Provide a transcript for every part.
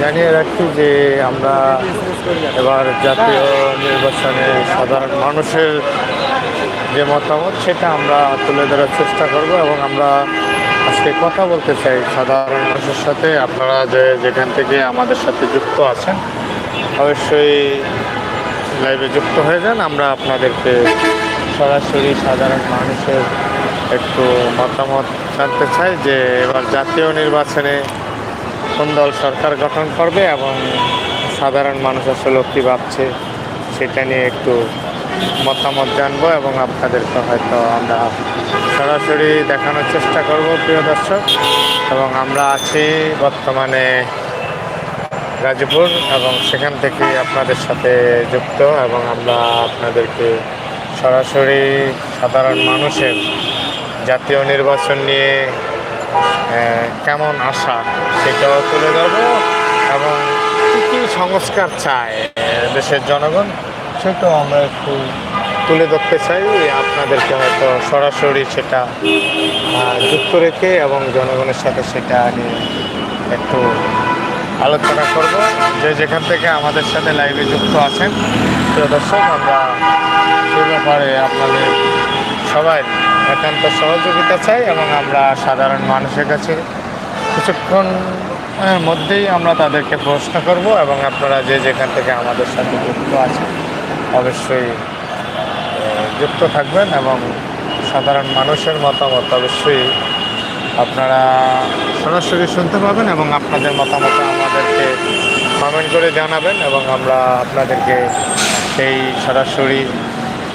জানিয়ে রাখছি যে আমরা এবার জাতীয় নির্বাচনে সাধারণ মানুষের যে মতামত, সেটা আমরা তুলে ধরার চেষ্টা করব এবং আমরা আজকে কথা বলতে চাই সাধারণ মানুষের সাথে। আপনারা যে যেখান থেকে আমাদের সাথে যুক্ত আছেন, অবশ্যই লাইভে যুক্ত হয়ে যান। আমরা আপনাদেরকে সরাসরি সাধারণ মানুষের একটু মতামত জানতে চাই যে এবার জাতীয় নির্বাচনে কোন দল সরকার গঠন করবে এবং সাধারণ মানুষ আসলে কী ভাবছে সেটা নিয়ে একটু মতামত জানব এবং আপনাদেরকে হয়তো আমরা সরাসরি দেখানোর চেষ্টা করব, প্রিয় দর্শক। এবং আমরা আছি বর্তমানে গাজীপুর এবং সেখান থেকে আপনাদের সাথে যুক্ত এবং আমরা আপনাদেরকে সরাসরি সাধারণ মানুষের জাতীয় নির্বাচন নিয়ে কেমন আশা? সেটাও তুলে ধরবো এবং কী কী সংস্কার চায় দেশের জনগণ, সেটাও আমরা একটু তুলে ধরতে চাই। আপনাদেরকে হয়তো সরাসরি সেটা যুক্ত রেখে এবং জনগণের সাথে সেটা নিয়ে একটু আলোচনা করব। যে যেখান থেকে আমাদের সাথে লাইভে যুক্ত আছেন, প্রিয় দর্শক, আমরা সে ব্যাপারে আপনাদের সবাই একান্ত সহযোগিতা চাই এবং আমরা সাধারণ মানুষের কাছে কিছুক্ষণ মধ্যেই আমরা তাদেরকে প্রশ্ন করব এবং আপনারা যে যেখান থেকে আমাদের সাথে যুক্ত আছেন অবশ্যই যুক্ত থাকবেন এবং সাধারণ মানুষের মতামত অবশ্যই আপনারা সরাসরি শুনতে পাবেন এবং আপনাদের মতামত আমাদেরকে কমেন্ট করে জানাবেন এবং আমরা আপনাদেরকে সেই সরাসরি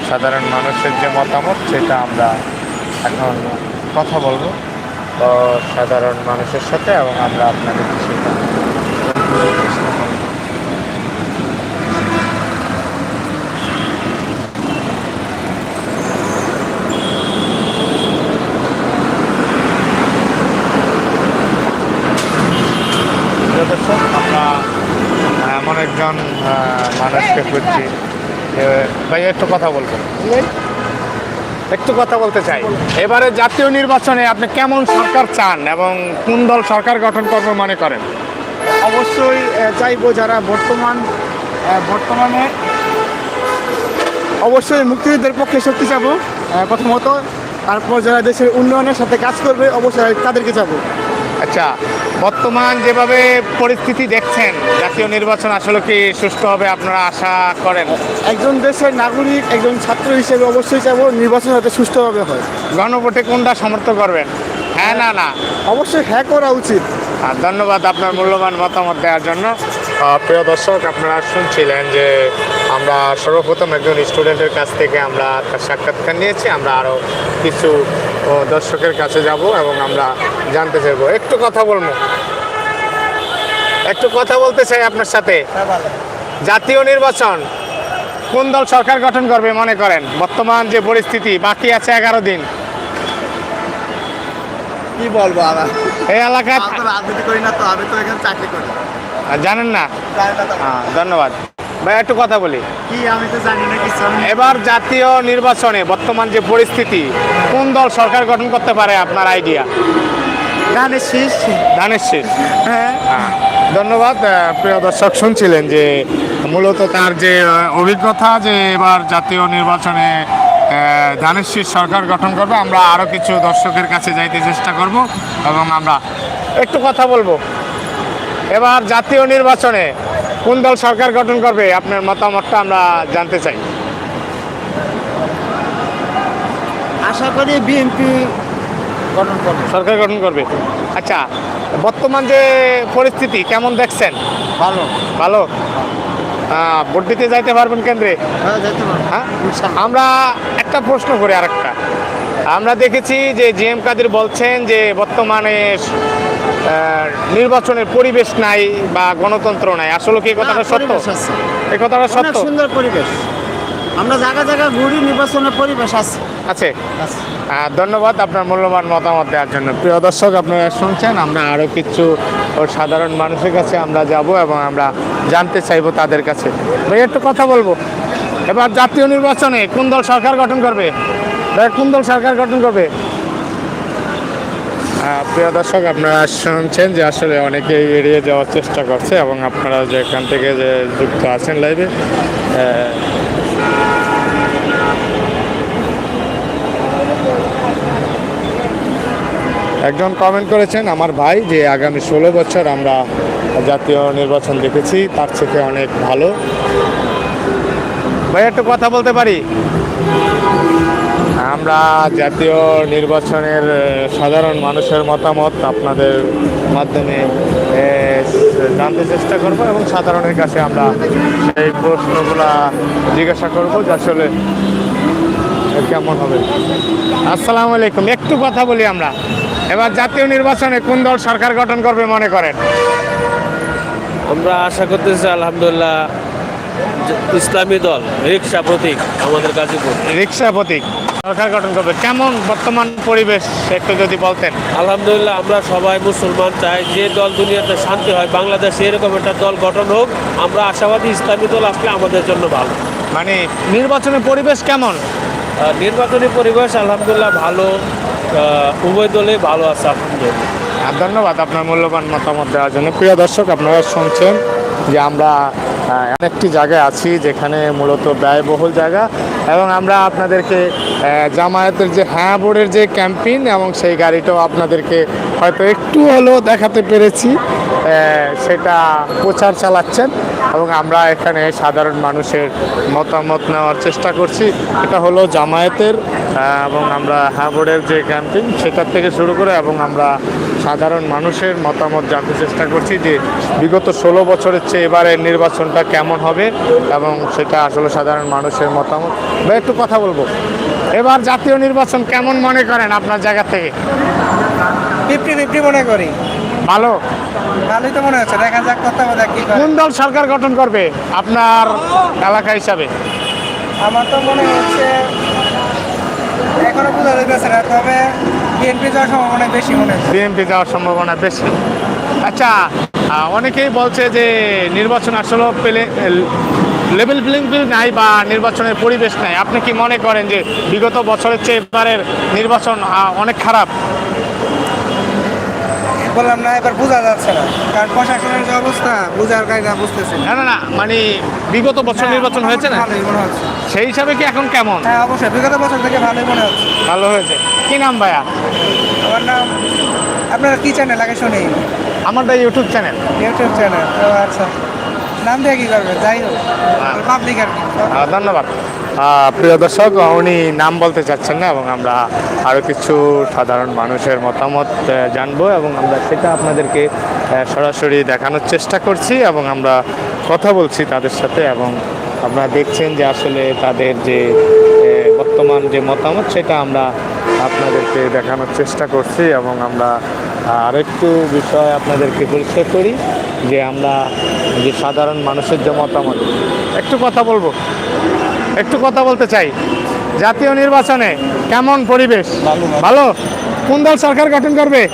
সাধারণ মানুষের যে মতামত সেটা আমরা এখন কথা বলব। তো সাধারণ মানুষের সাথে এবং আমরা চেষ্টা দর্শক, আমরা এমন একজন মানুষকে খুঁজছি। ভাই একটু কথা বলব একটু কথা বলতে চাই। এবারে জাতীয় নির্বাচনে আপনি কেমন সরকার চান এবং কোন দল সরকার গঠন করবে মনে করেন? অবশ্যই চাইব যারা বর্তমান বর্তমানে অবশ্যই মুক্তিযুদ্ধের পক্ষে সত্যি চাবো প্রথমত। তারপর যারা দেশের উন্নয়নের সাথে কাজ করবে, অবশ্যই তাদেরকে চাবো। আচ্ছা বর্তমান যেভাবে পরিস্থিতি দেখছেন জাতীয় নির্বাচন আসলে কি সুস্থ হবে আপনারা আশা করেন? একজন দেশের নাগরিক একজন ছাত্র হিসেবে অবশ্যই যাব নির্বাচন যাতে সুস্থভাবে হয়। গণভোটে কোনটা সমর্থন করবেন? হ্যাঁ না না। অবশ্যই হ্যাঁ করা উচিত। আর ধন্যবাদ আপনার মূল্যবান মতামত দেওয়ার জন্য। প্রিয় দর্শক আপনারা শুনছিলেন যে আমরা সর্বপ্রথম একজন স্টুডেন্টের কাছ থেকে আমরা তার সাক্ষাৎকার নিয়েছি। আমরা আরও কিছু দর্শকের কাছে যাব এবং আমরা জানতে চাইব। একটু কথা বলব। একটু কথা বলতে চাই আপনার সাথে। জাতীয় নির্বাচন কোন দল সরকার গঠন করবে মনে করেন? বর্তমান যে পরিস্থিতি বাকি আছে এগারো দিন। কি বলব এই এলাকায় তো রাজনীতি করি না তো আমি তো এখানে চাকরি করি। জানেন না? হ্যাঁ ধন্যবাদ। ভাই একটু কথা বলি। কি আমি তো জানি না কিছু এবার জাতীয় নির্বাচনে বর্তমান যে পরিস্থিতি কোন দল সরকার গঠন করতে পারে আপনার আইডিয়া? গানের শীষ। ধানের শীষ। হ্যাঁ। হ্যাঁ, ধন্যবাদ। প্রিয় দর্শক শুনছিলেন যে মূলত তার যে অভিজ্ঞতা যে এবার জাতীয় নির্বাচনে ধানের শীষ সরকার গঠন করবে আমরা আরও কিছু দর্শকের কাছে যাইতে চেষ্টা করব এবং আমরা একটু কথা বলব। এবার জাতীয় নির্বাচনে কোন দল সরকার গঠন করবে আপনার মতামতটা আমরা জানতে চাই। আশা করি বিএনপি গঠন করবে। সরকার গঠন করবে। আচ্ছা বর্তমান যে পরিস্থিতি কেমন দেখছেন? ভালো। ভালো? ভোট দিতে যাইতে পারবেন কেন্দ্রে? হ্যাঁ হ্যাঁ? আমরা একটা প্রশ্ন করি আরেকটা। আমরা দেখেছি যে জি এম কাদের বলছেন যে বর্তমানে নির্বাচনের পরিবেশ নাই বা গণতন্ত্র নাই। আসলে কি কথাটা সত্য। এই কথাটা সত্য? সুন্দর পরিবেশ। আমরা জায়গা জায়গা ঘুরি নির্বাচনের পরিবেশ আছে। আছে। ধন্যবাদ আপনার মূল্যবান মতামত দেওয়ার জন্য। প্রিয় দর্শক আপনারা শুনছেন আমরা আরও কিছু সাধারণ মানুষের কাছে আমরা যাব এবং আমরা জানতে চাইব তাদের কাছে। ভাই একটু কথা বলব। এবার জাতীয় নির্বাচনে কোন দল সরকার গঠন করবে? কোন দল সরকার গঠন করবে? প্রিয় দর্শক আপনারা শুনছেন যে আসলে অনেকেই এড়িয়ে যাওয়ার চেষ্টা করছে এবং আপনারা যে এখান থেকে যে যুক্ত আছেন লাইভে একজন কমেন্ট করেছেন আমার ভাই যে আগামী ষোলো বছর আমরা জাতীয় নির্বাচন দেখেছি তার থেকে অনেক ভালো। ভাই একটু কথা বলতে পারি? আমরা জাতীয় নির্বাচনের সাধারণ মানুষের মতামত আপনাদের মাধ্যমে জানতে চেষ্টা করব এবং সাধারণের কাছে আমরা সেই প্রশ্নগুলা জিজ্ঞাসা করব যে আসলে কেমন হবে। আসসালামু আলাইকুম। একটু কথা বলি আমরা। এবার জাতীয় নির্বাচনে কোন দল সরকার গঠন করবে মনে করেন? আমরা আশা করতেছি আলহামদুলিল্লাহ ইসলামী দল রিক্সা প্রতীক আমাদের গাজীপুর। রিক্সা প্রতীক। সরকার গঠন করবে। কেমন বর্তমান পরিবেশ একটু যদি বলতেন? আলহামদুলিল্লাহ আমরা সবাই মুসলমান চাই যে দল দুনিয়াতে শান্তি হয় বাংলাদেশে এরকম একটা দল গঠন হোক আমরা আশাবাদী ইসলামী দল আসলে আমাদের জন্য ভালো। মানে নির্বাচনের পরিবেশ কেমন? নির্বাচনী পরিবেশ আলহামদুলিল্লাহ ভালো উভয় দলে ভালো আছে আলহামদুলিল্লাহ। ধন্যবাদ আপনার মূল্যবান মতামত দেওয়ার জন্য। প্রিয় দর্শক আপনারা শুনছেন যে আমরা একটি জায়গায় আছি যেখানে মূলত ব্যয়বহুল জায়গা। এবং আমরা আপনাদেরকে জামায়াতের যে হ্যাঁ বোর্ডের যে ক্যাম্পেইন এবং সেই গাড়িটাও আপনাদেরকে হয়তো একটু হলেও দেখাতে পেরেছি সেটা প্রচার চালাচ্ছেন এবং আমরা এখানে সাধারণ মানুষের মতামত নেওয়ার চেষ্টা করছি। এটা হলো জামায়াতের এবং আমরা হ্যাঁ বোর্ডের যে ক্যাম্পেইন সেটার থেকে শুরু করে এবং আমরা সাধারণ মানুষের মতামত জানতে চেষ্টা করছি যে বিগত ষোলো বছরের চেয়ে এবারের নির্বাচনটা কেমন হবে এবং সেটা আসলে সাধারণ মানুষের মতামত। বা একটু কথা বলব। এবার জাতীয় নির্বাচন কেমন মনে করেন আপনার জায়গা থেকে? ফিফটি ফিফটি মনে করি। ভালো? ভালোই তো মনে হচ্ছে দেখা যাক কথা বলে কি কোন দল সরকার গঠন করবে আপনার এলাকা হিসাবে? আমার তো মনে হচ্ছে এখনও বোঝা যাইতেছে না তবে বিএনপি যাওয়ার সম্ভাবনা বেশি মনে হচ্ছে। বিএনপি যাওয়ার সম্ভাবনা বেশি। আচ্ছা অনেকেই বলছে যে নির্বাচন আসলে পেলে লেভেল প্লেইং ফিল্ড নাই বা নির্বাচনের পরিবেশ নাই। আপনি কি মনে করেন যে বিগত বছরের চেয়ে এবারের নির্বাচন অনেক খারাপ? বললাম না এবার বোঝা যাচ্ছে না। কারণ প্রশাসনের যে অবস্থা বোঝার কায়দা বুঝতেছি না। না মানে বিগত বছর নির্বাচন হয়েছে না? ভালোই মনে হচ্ছে। সেই হিসাবে কি এখন কেমন? হ্যাঁ অবশ্যই। বিগত বছর থেকে ভালোই মনে হচ্ছে। ভালো হয়েছে। কি নাম ভাইয়া? আমার নাম আপনারা কি চ্যানেল আগে শুনি। আমারটা ইউটিউব চ্যানেল ইউটিউব চ্যানেল ও আচ্ছা। ধন্যবাদ। প্রিয় দর্শক, উনি নাম বলতে চাচ্ছেন না এবং আমরা আরও কিছু সাধারণ মানুষের মতামত জানব এবং আমরা সেটা আপনাদেরকে সরাসরি দেখানোর চেষ্টা করছি এবং আমরা কথা বলছি তাদের সাথে এবং আপনারা দেখছেন যে আসলে তাদের যে বর্তমান যে মতামত, সেটা আমরা আপনাদেরকে দেখানোর চেষ্টা করছি এবং আমরা আরেকটু বিষয় আপনাদেরকে পরিষ্কার করি যে আমরা যে সাধারণ মানুষের যে মতামত। একটু কথা বলব। একটু কথা বলতে চাই। জাতীয় নির্বাচনে কেমন পরিবেশ? ভালো কোন দল সরকার গঠন করবে?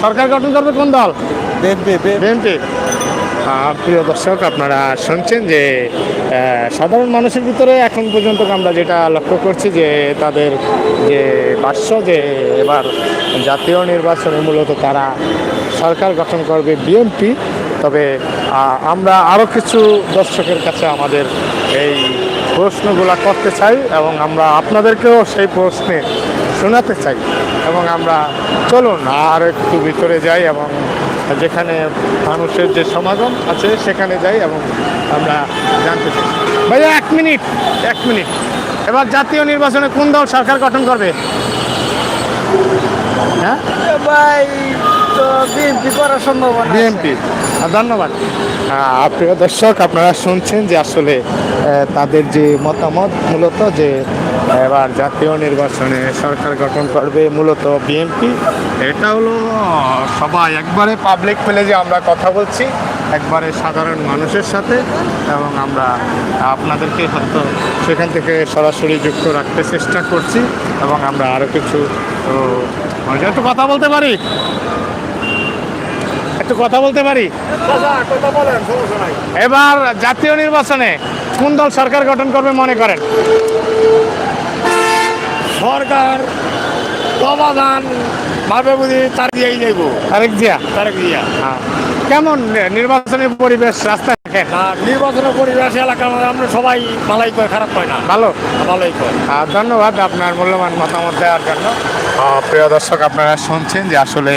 সরকার গঠন করবে কোন দল? বিএনপি। প্রিয় দর্শক, আপনারা শুনছেন যে সাধারণ মানুষের ভিতরে এখন পর্যন্ত আমরা যেটা লক্ষ্য করছি যে, তাদের যে ভাষ্য যে এবার জাতীয় নির্বাচনে মূলত তারা সরকার গঠন করবে বিএনপি, তবে আমরা আরও কিছু দর্শকের কাছে আমাদের এই প্রশ্নগুলো করতে চাই এবং আমরা আপনাদেরকেও সেই প্রশ্নে শোনাতে চাই এবং আমরা চলুন আর একটু ভিতরে যাই এবং যেখানে মানুষের যে সমাগম আছে সেখানে যাই এবং আমরা জানতে চাই। ভাইয়া এক মিনিট। এক মিনিট। এবার জাতীয় নির্বাচনে কোন দল সরকার গঠন করবে? হ্যাঁ? ভাই তো বিএনপি করার সম্ভাবনা বিএনপি। ধন্যবাদ। প্রিয় দর্শক, আপনারা শুনছেন যে আসলে তাদের যে মতামত, মূলত যে, এবার জাতীয় নির্বাচনে সরকার গঠন করবে মূলত বিএনপি, এটা হলো, সবাই একবারে পাবলিক ফেলে যে আমরা কথা বলছি, একবারে সাধারণ মানুষের সাথে, এবং আমরা আপনাদেরকে হয়তো সেখান থেকে সরাসরি যুক্ত রাখতে চেষ্টা করছি, এবং আমরা আরও কিছু একটু কথা বলতে পারি। একটু কথা বলতে পারি? এবার জাতীয় নির্বাচনে কোন দল সরকার গঠন করবে মনে করেন? সরকার বাবা ধান ভাবে বুঝি তার দিয়েই যাইব তারেক জিয়া? তারেক দিয়া হ্যাঁ। কেমন নির্বাচনী পরিবেশ আর নির্বাচনের পরিবেশ এলাকার মধ্যে আমরা সবাই মালাই করে খারাপ পাই না। ভালো? ভালোই করে আর ধন্যবাদ আপনার মূল্যবান মতামত দেওয়ার জন্য। প্রিয় দর্শক আপনারা শুনছেন যে আসলে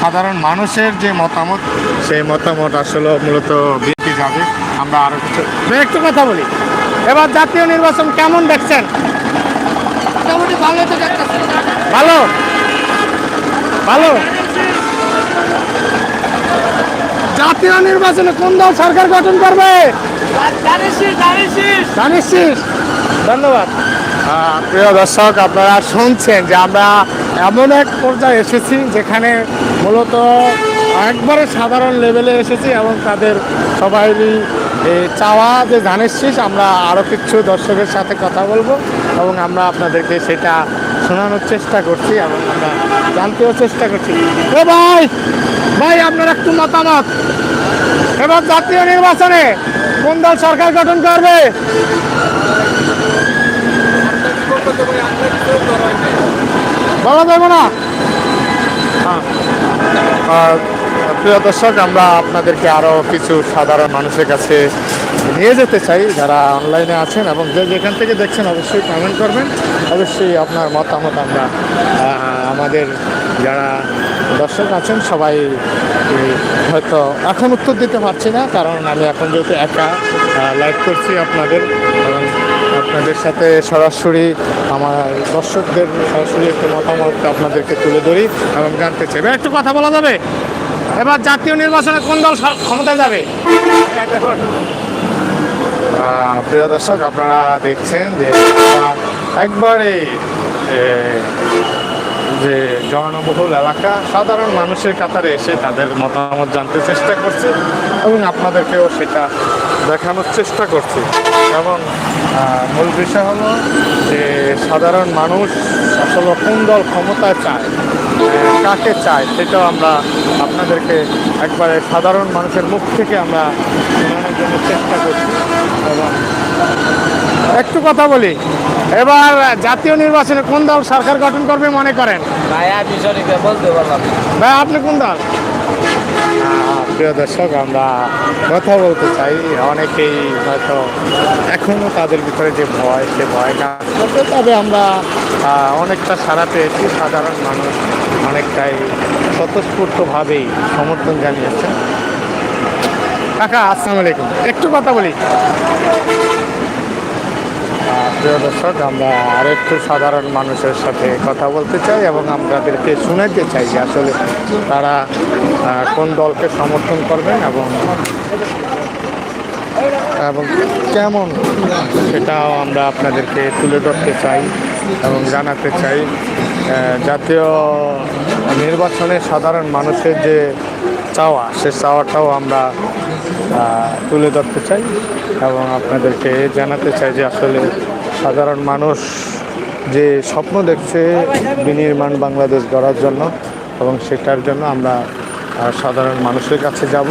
সাধারণ মানুষের যে মতামত সেই মতামত আসলে মূলত বিএনপি যাবে। আমরা আরও কিছু একটু কথা বলি। এবার জাতীয় নির্বাচন কেমন দেখছেন? ভালো ভালো? জাতীয় নির্বাচনে কোন দল সরকার গঠন করবে? জানিস ধন্যবাদ। প্রিয় দর্শক, আপনারা শুনছেন যে আমরা এমন এক পর্যায়ে এসেছি যেখানে মূলত একবারে সাধারণ লেভেলে এসেছি এবং তাদের সবাইরই চাওয়া যে ধানের শীষ, আমরা আরও কিছু দর্শকের সাথে কথা বলব এবং আমরা আপনাদেরকে সেটা শোনানোর চেষ্টা করছি এবং আমরা জানতেও চেষ্টা করছি। ও ভাই ভাই, আপনার একটু মতামত। এবার জাতীয় নির্বাচনে কোন দল সরকার গঠন করবে? হ্যাঁ। প্রিয় দর্শক, আমরা আপনাদেরকে আরও কিছু সাধারণ মানুষের কাছে নিয়ে যেতে চাই, যারা অনলাইনে আছেন এবং যে যেখান থেকে দেখছেন অবশ্যই কমেন্ট করবেন। অবশ্যই আপনার মতামত আমরা আমাদের যারা দর্শক আছেন, সবাই হয়তো এখন উত্তর দিতে পারছি না, কারণ আমি এখন যেহেতু একা লাইভ করছি আপনাদের। এবং আপনাদের সাথে সরাসরি আমার দর্শকদের সরাসরি একটু মতামত আপনাদেরকে তুলে ধরি এবং জানতে চাই। এবার একটু কথা বলা যাবে? এবার জাতীয় নির্বাচনে কোন দল ক্ষমতায় যাবে? প্রিয় দর্শক, আপনারা দেখছেন যে একবারে যে জনবহুল এলাকা, সাধারণ মানুষের কাতারে এসে তাদের মতামত জানতে চেষ্টা করছে এবং আপনাদেরকেও সেটা দেখানোর চেষ্টা করছি। এবং মূল বিষয় হলো যে সাধারণ মানুষ আসলে কোন দল ক্ষমতায় চায় কাকে চায় সেটাও আমরা আপনাদেরকে একবারে সাধারণ মানুষের মুখ থেকে আমরা শোনানোর জন্য চেষ্টা করছি। এবং একটু কথা বলি এবার জাতীয় নির্বাচনে কোন দল সরকার গঠন করবে মনে করেন? ভাই আপনি কোন দল? প্রিয় দর্শক, আমরা কথা বলতে চাই। অনেকেই হয়তো এখনও তাদের ভিতরে যে ভয়, সে ভয় কাজ করছে তবে আমরা অনেকটা সারা পেয়েছি। সাধারণ মানুষ অনেকটাই স্বতঃস্ফূর্তভাবেই সমর্থন জানিয়েছেন। কাকা, আসসালামু আলাইকুম। একটু কথা বলি। প্রিয় দর্শক, আমরা আরেকটু সাধারণ মানুষের সাথে কথা বলতে চাই এবং আমাদেরকে শুনাতে চাই যে আসলে তারা কোন দলকে সমর্থন করবেন এবং এবং কেমন সেটাও আমরা আপনাদেরকে তুলে ধরতে চাই এবং জানাতে চাই। জাতীয় নির্বাচনে সাধারণ মানুষের যে চাওয়া, সে চাওয়াটাও আমরা তুলে ধরতে চাই এবং আপনাদেরকে জানাতে চাই যে আসলে সাধারণ মানুষ যে স্বপ্ন দেখছে বিনির্মাণ বাংলাদেশ গড়ার জন্য এবং সেটার জন্য আমরা সাধারণ মানুষের কাছে যাব।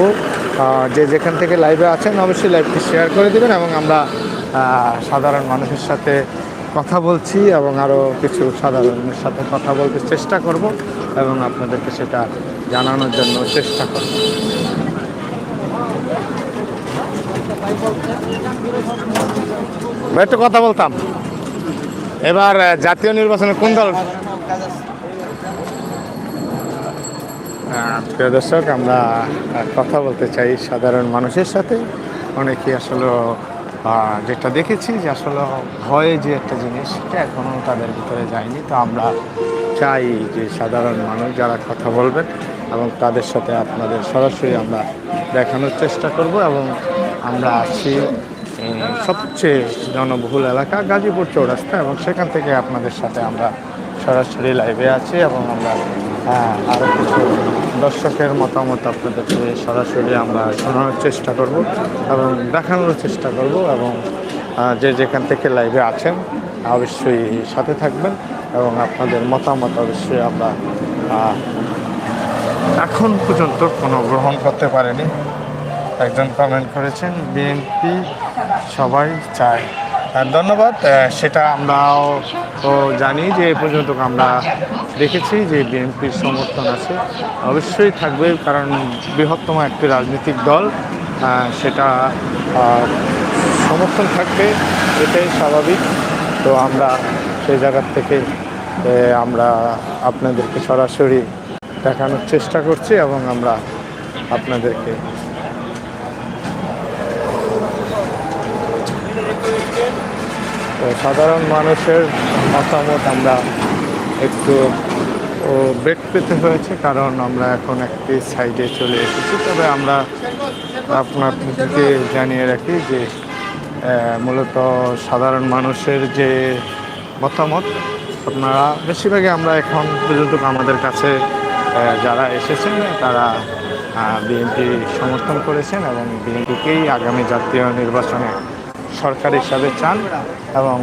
যে যেখান থেকে লাইভে আছেন অবশ্যই লাইভটি শেয়ার করে দেবেন এবং আমরা সাধারণ মানুষের সাথে কথা বলছি এবং আরও কিছু সাধারণের সাথে কথা বলতে চেষ্টা করব এবং আপনাদেরকে সেটা জানানোর জন্য চেষ্টা করব। একটু কথা বলতাম। এবার জাতীয় নির্বাচনে কোন দল? প্রিয় দর্শক, আমরা কথা বলতে চাই সাধারণ মানুষের সাথে। অনেকেই আসলে যেটা দেখেছি যে আসলে ভয়ে যে একটা জিনিস, সেটা এখনও তাদের ভিতরে যায়নি। তো আমরা চাই যে সাধারণ মানুষ যারা কথা বলবেন এবং তাদের সাথে আপনাদের সরাসরি আমরা দেখানোর চেষ্টা করব এবং আমরা আছি সবচেয়ে জনবহুল এলাকা গাজীপুর চৌরাস্তা এবং সেখান থেকে আপনাদের সাথে আমরা সরাসরি লাইভে আছি এবং আমরা আরও কিছু দর্শকের মতামত আপনাদেরকে সরাসরি আমরা শোনানোর চেষ্টা করব এবং দেখানোর চেষ্টা করব এবং যে যেখান থেকে লাইভে আছেন, অবশ্যই সাথে থাকবেন এবং আপনাদের মতামত অবশ্যই আমরা এখন পর্যন্ত কোনো গ্রহণ করতে পারেনি। একজন কমেন্ট করেছেন, বিএনপি সবাই চায়। ধন্যবাদ সেটা আমরাও ও জানি যে এ পর্যন্ত আমরা দেখেছি যে বিএনপির সমর্থন আছে। অবশ্যই থাকবে, কারণ বৃহত্তম একটি রাজনৈতিক দল সেটা সমর্থন থাকবে, এটাই স্বাভাবিক। তো আমরা সেই জায়গার থেকে আমরা আপনাদেরকে সরাসরি দেখানোর চেষ্টা করছি এবং আমরা আপনাদেরকে তো সাধারণ মানুষের মতামত আমরা একটু বেগ পেতে হয়েছে, কারণ আমরা এখন একটি সাইডে চলে এসেছি। তবে আমরা আপনাদেরকে জানিয়ে রাখি যে মূলত সাধারণ মানুষের যে মতামত, আপনারা বেশিরভাগই আমরা এখন পর্যন্ত আমাদের কাছে যারা এসেছেন, তারা বিএনপি সমর্থন করেছেন এবং বিএনপিকেই আগামী জাতীয় নির্বাচনে সরকার হিসাবে চান এবং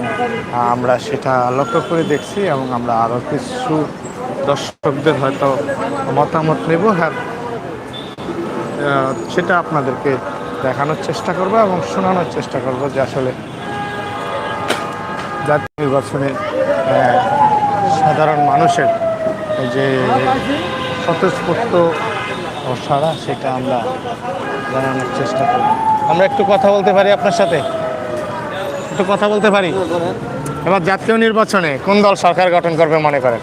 আমরা সেটা লক্ষ্য করে দেখছি এবং আমরা আরও কিছু দর্শকদের হয়তো মতামত নেব। হ্যাঁ সেটা আপনাদেরকে দেখানোর চেষ্টা করব এবং শোনানোর চেষ্টা করব যে আসলে জাতীয় নির্বাচনে সাধারণ মানুষের যে স্বতঃস্ফূর্ত সারা সেটা আমরা জানানোর চেষ্টা করব। আমরা একটু কথা বলতে পারি আপনার সাথে? একটু কথা বলতে পারি? এবার জাতীয় নির্বাচনে কোন দল সরকার গঠন করবে মনে করেন?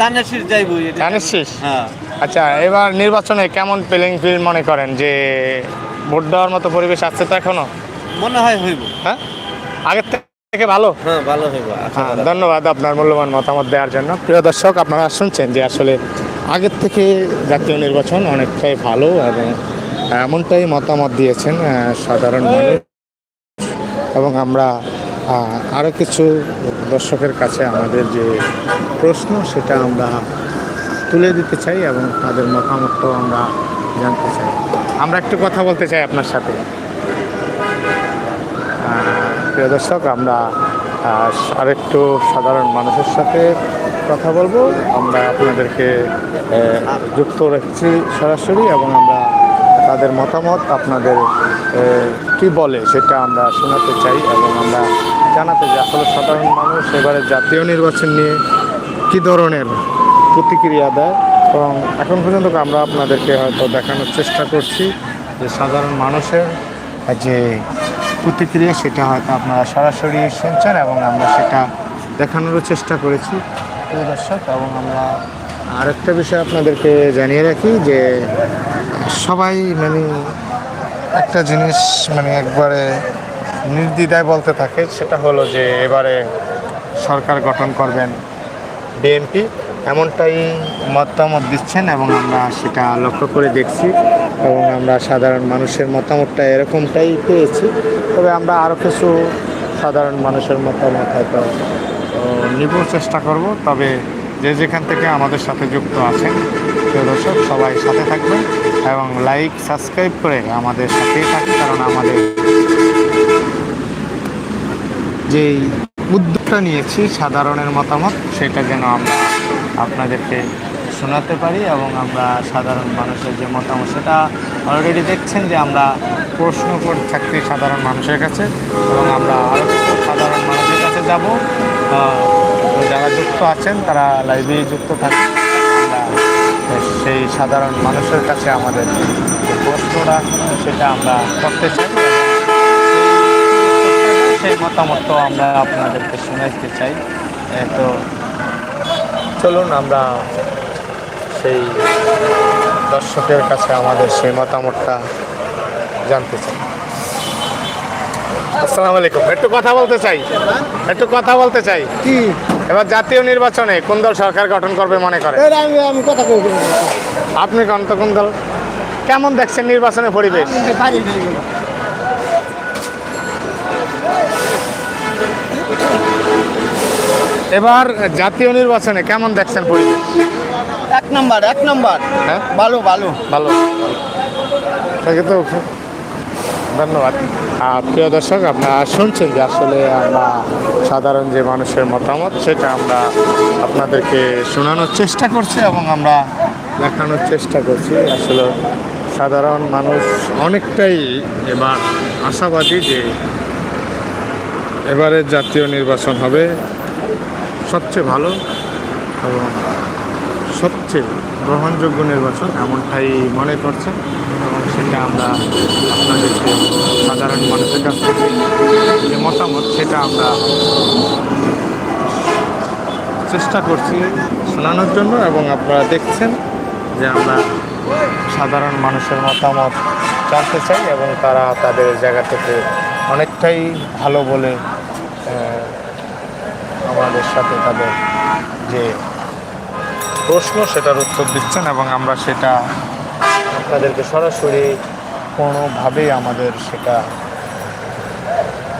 ধানের শীষ যাইবো জানিস শেষ? হ্যাঁ। আচ্ছা এবার নির্বাচনে কেমন প্লেইং ফিল্ড মনে করেন যে ভোট দেওয়ার মতো পরিবেশ আছে তো এখনও? মনে হয় হইব। হ্যাঁ? আগের থেকে ভালো? হ্যাঁ ভালো হইব হ্যাঁ। ধন্যবাদ আপনার মূল্যবান মতামত দেওয়ার জন্য। প্রিয় দর্শক আপনারা শুনছেন যে আসলে আগের থেকে জাতীয় নির্বাচন অনেকটাই ভালো এবং এমনটাই মতামত দিয়েছেন সাধারণ মানুষ। এবং আমরা আরও কিছু দর্শকের কাছে আমাদের যে প্রশ্ন, সেটা আমরা তুলে দিতে চাই এবং তাদের মতামতটাও আমরা জানতে চাই। আমরা একটু কথা বলতে চাই আপনার সাথে। প্রিয় দর্শক, আমরা আরেকটু সাধারণ মানুষের সাথে কথা বলব। আমরা আপনাদেরকে যুক্ত রাখছি সরাসরি এবং আমরা তাদের মতামত আপনাদের কি বলে সেটা আমরা শোনাতে চাই এবং আমরা জানাতে চাই। আসলে সাধারণ মানুষ এবারে জাতীয় নির্বাচন নিয়ে কী ধরনের প্রতিক্রিয়া দেয়? এবং এখন পর্যন্ত আমরা আপনাদেরকে হয়তো দেখানোর চেষ্টা করছি যে সাধারণ মানুষের যে প্রতিক্রিয়া সেটা হয়তো আপনারা সরাসরি শুনছেন এবং আমরা সেটা দেখানোরও চেষ্টা করেছি। দর্শক, এবং আমরা আরেকটা বিষয় আপনাদেরকে জানিয়ে রাখি যে সবাই মানে একটা জিনিস মানে একবারে নির্দ্বিধায় বলতে থাকে, সেটা হলো যে এবারে সরকার গঠন করবেন বিএনপি। এমনটাই মতামত দিচ্ছেন এবং আমরা সেটা লক্ষ্য করে দেখছি এবং আমরা সাধারণ মানুষের মতামতটা এরকমটাই পেয়েছি। তবে আমরা আরও কিছু সাধারণ মানুষের মতামত হয়তো নিব চেষ্টা করব। তবে যে যেখান থেকে আমাদের সাথে যুক্ত আছেন প্রিয় দর্শক, সবাই সাথে থাকবেন এবং লাইক সাবস্ক্রাইব করে আমাদের সাথেই থাকুন, কারণ আমাদের যেই উদ্যোগটা নিয়েছি, সাধারণের মতামত, সেটা যেন আমরা আপনাদেরকে শোনাতে পারি এবং আমরা সাধারণ মানুষের যে মতামত, সেটা অলরেডি দেখছেন যে আমরা প্রশ্ন করে থাকছি সাধারণ মানুষের কাছে এবং আমরা আরও সাধারণ মানুষের কাছে যাব। যারা যুক্ত আছেন, তারা লাইভে যুক্ত আমরা সেই সাধারণ মানুষের কাছে আমাদের যে প্রশ্নটা, সেটা আমরা করতে চাই। সেই মতামত আমরা আপনাদেরকে শোনাইতে চাই। তো চলুন আমরা সেই দর্শকের কাছে আমাদের সেই মতামতটা জানতে চাই। আসসালামু আলাইকুম। একটু কথা বলতে চাই। একটু কথা বলতে চাই। কি? এবার জাতীয় নির্বাচনে কোন দল সরকার গঠন করবে মনে করে এর আমি আমি কথা কই আপনি কোন তো কোন দল? কেমন দেখছেন নির্বাচনের পরিবেশ? পারি এবার জাতীয় নির্বাচনে কেমন দেখছেন পরিবেশ? এক নম্বর এক নম্বর। হ্যাঁ? ভালো ভালো। ভালো। তাকে তো ধন্যবাদ। আর প্রিয় দর্শক, আপনারা শুনছেন যে আসলে আমরা সাধারণ যে মানুষের মতামত, সেটা আমরা আপনাদেরকে শোনানোর চেষ্টা করছি এবং আমরা দেখানোর চেষ্টা করছি। আসলে সাধারণ মানুষ অনেকটাই এবার আশাবাদী যে এবারে জাতীয় নির্বাচন হবে সবচেয়ে ভালো এবং সবচেয়ে গ্রহণযোগ্য নির্বাচন এমনটাই মনে করছেন এবং সেটা আমরা আপনাদেরকে সাধারণ মানুষের কাছ থেকে যে মতামত, সেটা আমরা চেষ্টা করছি শোনানোর জন্য এবং আপনারা দেখছেন যে আমরা সাধারণ মানুষের মতামত জানতে চাই এবং তারা তাদের জায়গা থেকে অনেকটাই ভালো বলে আমাদের সাথে তাদের যে প্রশ্ন, সেটার উত্তর দিচ্ছেন এবং আমরা সেটা আপনাদেরকে সরাসরি কোনোভাবেই আমাদের সেটা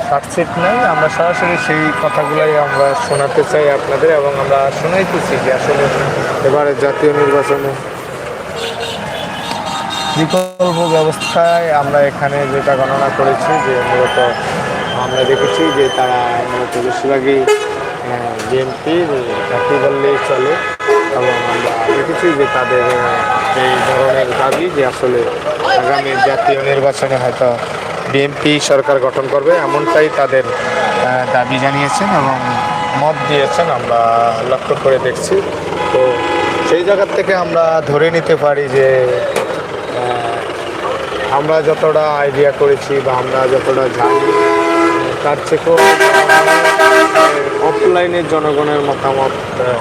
সাকসিট নাই। আমরা সরাসরি সেই কথাগুলাই আমরা শোনাতে চাই আপনাদের এবং আমরা শোনাইতেছি যে আসলে এবারে জাতীয় নির্বাচনে বিকল্প ব্যবস্থায় আমরা এখানে যেটা গণনা করেছি, যে মূলত আমরা দেখেছি যে তারা মূলত বেশিরভাগই বিএনপির জাতীয় বললেই চলে। এবং আমরা দেখেছি যে তাদের এই ধরনের দাবি যে আসলে আগামী জাতীয় নির্বাচনে হয়তো বিএনপি সরকার গঠন করবে, এমনটাই তাদের দাবি জানিয়েছেন এবং মত দিয়েছেন আমরা লক্ষ্য করে দেখছি। তো সেই জায়গার থেকে আমরা ধরে নিতে পারি যে আমরা যতটা আইডিয়া করেছি বা আমরা যতটা জানি, তার থেকেও অফলাইনের জনগণের মতামত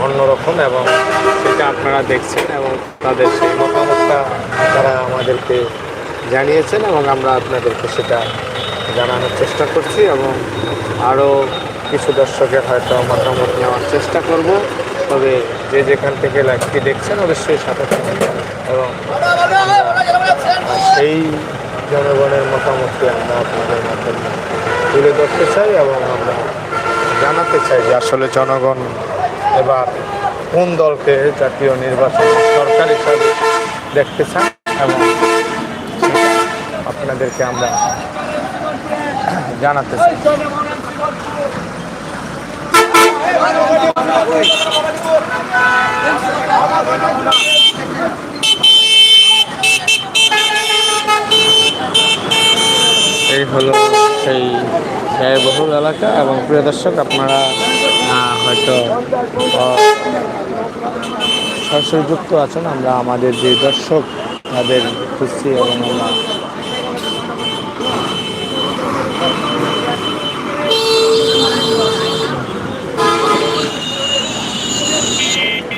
অন্যরকম এবং সেটা আপনারা দেখছেন এবং তাদের সেই মতামতটা তারা আমাদেরকে জানিয়েছেন এবং আমরা আপনাদেরকে সেটা জানানোর চেষ্টা করছি এবং আরও কিছু দর্শকের হয়তো মতামত নেওয়ার চেষ্টা করব। তবে যে যেখান থেকে লাইভটি দেখছেন অবশ্যই সাথে থাকেন এবং সেই জনগণের মতামতকে আমরা আপনাদের মাধ্যমে তুলে ধরতে চাই এবং আমরা জানাতে চাই যে আসলে জনগণ এবার কোন দলকে জাতীয় নির্বাচন সরকার হিসাবে দেখতে চান এবং আপনাদেরকে আমরা জানাতে চাই। এই হলো সেই ব্যয়বহুল এলাকা এবং প্রিয় দর্শক, আপনারা হয়তো সরাসরি যুক্ত আছেন। আমরা আমাদের যে দর্শক, তাদের খুঁজছি এবং আমরা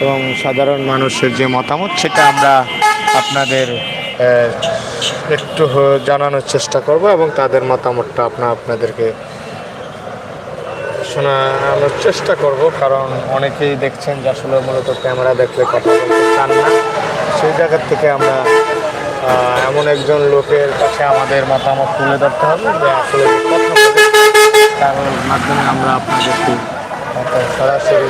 এবং সাধারণ মানুষের যে মতামত, সেটা আমরা আপনাদের একটু জানানোর চেষ্টা করব এবং তাদের মতামতটা আপনার আপনাদেরকে শোনানোর চেষ্টা করব। কারণ অনেকেই দেখছেন যে আসলে মূলত ক্যামেরা দেখলে কথা বলতে চান না। সেই জায়গার থেকে আমরা এমন একজন লোকের কাছে আমাদের মতামত তুলে ধরতে হবে যে আসলে তার মাধ্যমে আমরা আপনাদেরকে সরাসরি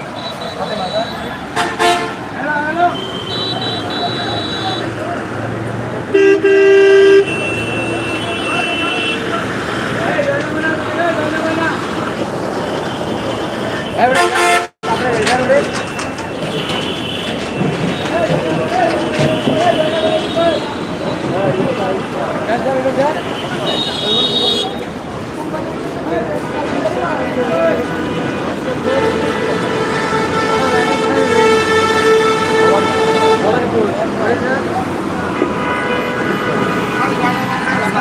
Everybody.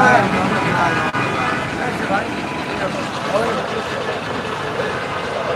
Amen.